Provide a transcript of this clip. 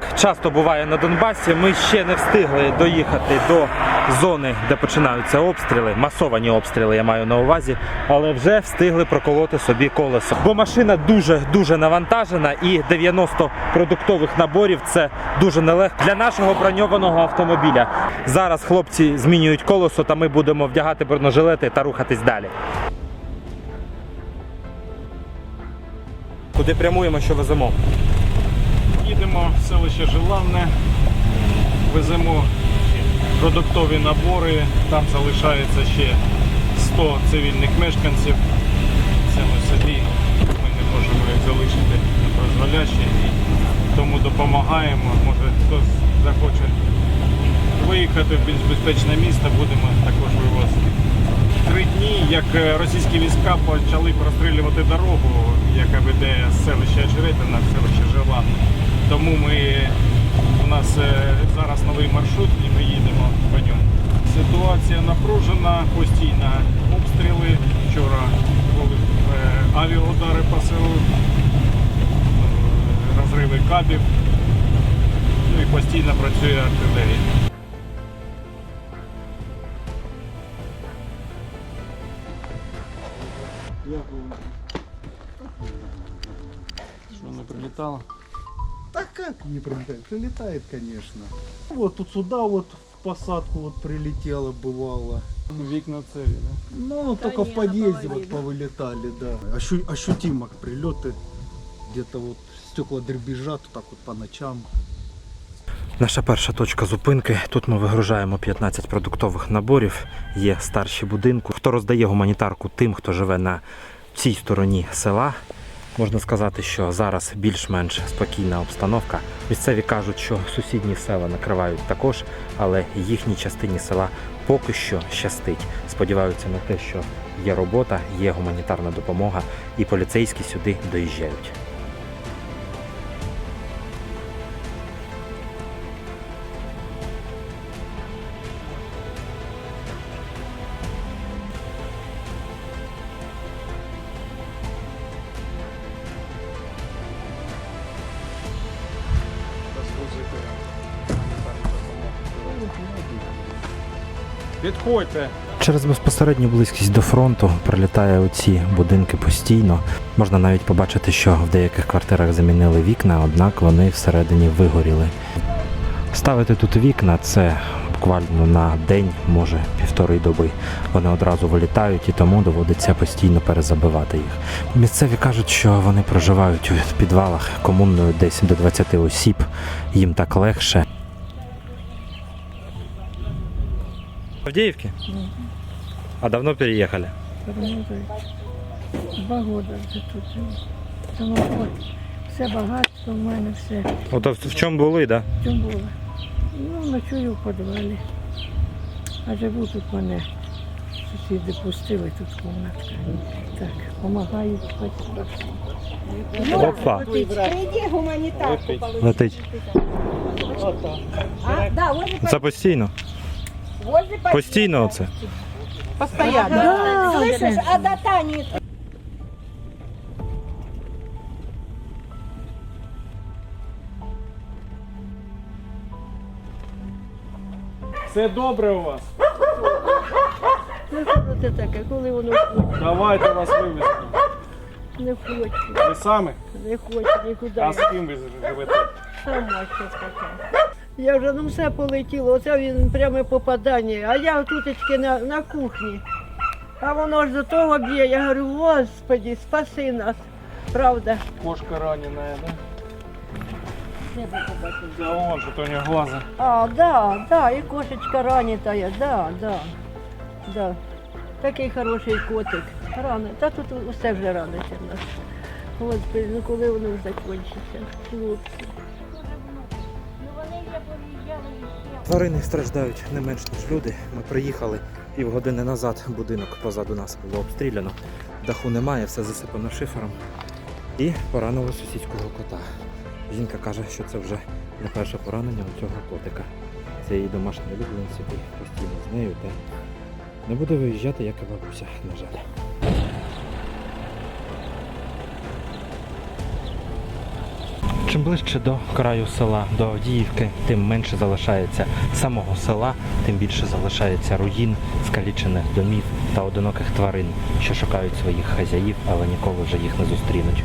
так часто буває на Донбасі, ми ще не встигли доїхати до зони, де починаються обстріли, масовані обстріли, я маю на увазі, але вже встигли проколоти собі колесо. Бо машина дуже дуже навантажена, і 90 продуктових наборів це дуже нелегко для нашого броньованого автомобіля. Зараз хлопці змінюють колесо, та ми будемо вдягати бронежилети та рухатись далі. Куди прямуємо, що веземо? Їдемо в селище Жилавне, веземо продуктові набори, там залишається ще 100 цивільних мешканців. Це ми собі, ми не можемо їх залишити на прозволяще тому допомагаємо. Може хтось захоче виїхати в більш безпечне місто, будемо також вивозити. Три дні, як е, російські війська почали прострілювати дорогу, яка веде з селища Очеретина в селище Жилавне. Тому ми, у нас е, зараз новий маршрут і ми їдемо по ньому. Ситуація напружена, постійно обстріли. Вчора були е, авіаудари по селу, е, розриви кабів. Ну і постійно працює артилерія. Що не прилітало? Так как не прилетает? Прилетает, конечно. Вот тут сюда вот в посадку вот прилетело, бывало. Ну, вікна цілі, да? Ну, только в подъезде вот повылетали, да. Ощу- ощутимо прилеты. Где-то вот стекла дребезжат вот так вот по ночам. Наша перша точка зупинки. Тут ми вигружаємо 15 продуктових наборів. Є старші будинку. Хто роздає гуманітарку тим, хто живе на цій стороні села. Можна сказати, що зараз більш-менш спокійна обстановка. Місцеві кажуть, що сусідні села накривають також, але їхній частині села поки що щастить. Сподіваються на те, що є робота, є гуманітарна допомога, і поліцейські сюди доїжджають. Підходьте. Через безпосередню близькість до фронту прилітає у ці будинки постійно. Можна навіть побачити, що в деяких квартирах замінили вікна, однак вони всередині вигоріли. Ставити тут вікна це буквально на день, може півтори доби. Вони одразу вилітають і тому доводиться постійно перезабивати їх. Місцеві кажуть, що вони проживають у підвалах комунною десь до 20 осіб. Їм так легше. Авдеевки? А давно переехали? Перемогли. Два года вже тут живу. Самоход. Все багатство в мене, все. Ото в, в чому були, да? В чому було? Ну, ночую в підвалі. А живу тут мене. Сусіди пустили тут комнатка. Так, допомагають спати. Опа, Прийди гуманітарку летить. А, да, Це постійно. Постійно оце. Постоянно. Да, Слышишь, а до Тани Все добре у вас? Ну, що це таке, коли воно хоче? Давайте вас вивезти. Не хоче, Ви самі? не хоче нікуди. А з ким ви живете? Сама щось така. Я вже ну все полетіло, оце він пряме попадання, а я тутечки на, на кухні. А воно ж до того б'є, я говорю, господи, спаси нас. Правда. Кошка ранена, да? Да вон то у нього глаза. А, да, да, і кошечка ранитая, да, да, да. Такий хороший котик. Рано. Та тут усе вже раниться в нас. Господи, ну коли воно вже закінчиться? Хлопці. Тварини страждають не менш ніж люди. Ми приїхали півгодини назад. Будинок позаду нас було обстріляно. Даху немає, все засипано шифером. І поранило сусідського кота. Жінка каже, що це вже не перше поранення у цього котика. Це її домашній улюбленець, який постійно з нею та не буде виїжджати, як і бабуся, на жаль. Чим ближче до краю села, до Авдіївки, тим менше залишається самого села, тим більше залишається руїн, скалічених домів та одиноких тварин, що шукають своїх хазяїв, але ніколи вже їх не зустрінуть.